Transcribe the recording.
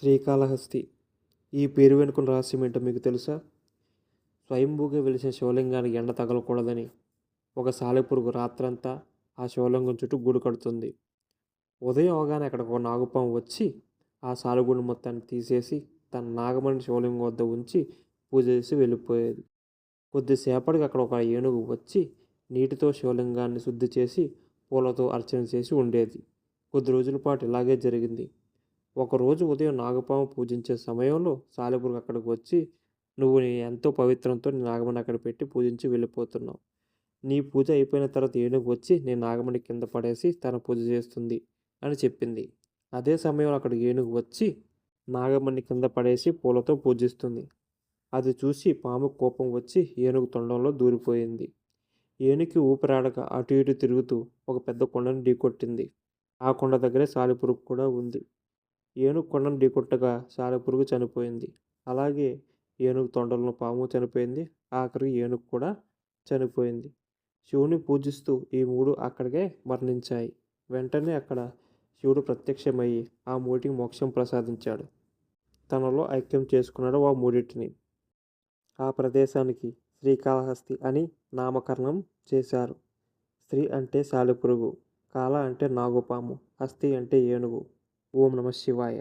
శ్రీకాళహస్తి. ఈ పేరు వెనుకున్న రహస్యం ఏంటో మీకు తెలుసా? స్వయంభూగా వెలిసిన శివలింగానికి ఎండ తగలకూడదని ఒక సాలెపురుగు రాత్రంతా ఆ శివలింగం చుట్టూ గూడు కడుతుంది. ఉదయం అవగానే అక్కడ ఒక నాగుపాము వచ్చి ఆ సాలెగూడు మొత్తాన్ని తీసేసి తన నాగమణి శివలింగం వద్ద ఉంచి పూజ చేసి వెళ్ళిపోయేది. కొద్దిసేపటికి అక్కడ ఒక ఏనుగు వచ్చి నీటితో శివలింగాన్ని శుద్ధి చేసి పూలతో అర్చన చేసి ఉండేది. కొద్ది రోజుల పాటు ఇలాగే జరిగింది. ఒకరోజు ఉదయం నాగపాము పూజించే సమయంలో సాలెపురుగు అక్కడికి వచ్చి నువ్వు నీ ఎంతో పవిత్రంతో నీ నాగమణి అక్కడ పెట్టి పూజించి వెళ్ళిపోతున్నావు. నీ పూజ అయిపోయిన తర్వాత ఏనుగు వచ్చి నీ నాగమణి కింద పడేసి తన పూజ చేస్తుంది అని చెప్పింది. అదే సమయంలో అక్కడ ఏనుగు వచ్చి నాగమణి కింద పడేసి పూలతో పూజిస్తుంది. అది చూసి పాము కోపం వచ్చి ఏనుగు తొండంలో దూరిపోయింది. ఏనుగుకి ఊపిరాడక అటు ఇటు తిరుగుతూ ఒక పెద్ద కొండను ఢీకొట్టింది. ఆ కొండ దగ్గరే సాలిపురుగు కూడా ఉంది. ఏనుగు కొండను ఢీకొట్టగా సాలెపురుగు చనిపోయింది. అలాగే ఏనుగు తొండలను పాము చనిపోయింది. ఆఖరికి ఏనుగు కూడా చనిపోయింది. శివుని పూజిస్తూ ఈ మూడు అక్కడికే మరణించాయి. వెంటనే అక్కడ శివుడు ప్రత్యక్షమయ్యి ఆ మూటికి మోక్షం ప్రసాదించాడు. తనలో ఐక్యం చేసుకున్నాడు ఆ మూడింటిని. ఆ ప్రదేశానికి శ్రీకాళహస్తి అని నామకరణం చేశారు. స్త్రీ అంటే సాలెపురుగు కాల అంటే నాగుపాము హస్తి అంటే ఏనుగు. ఓం నమ శివాయ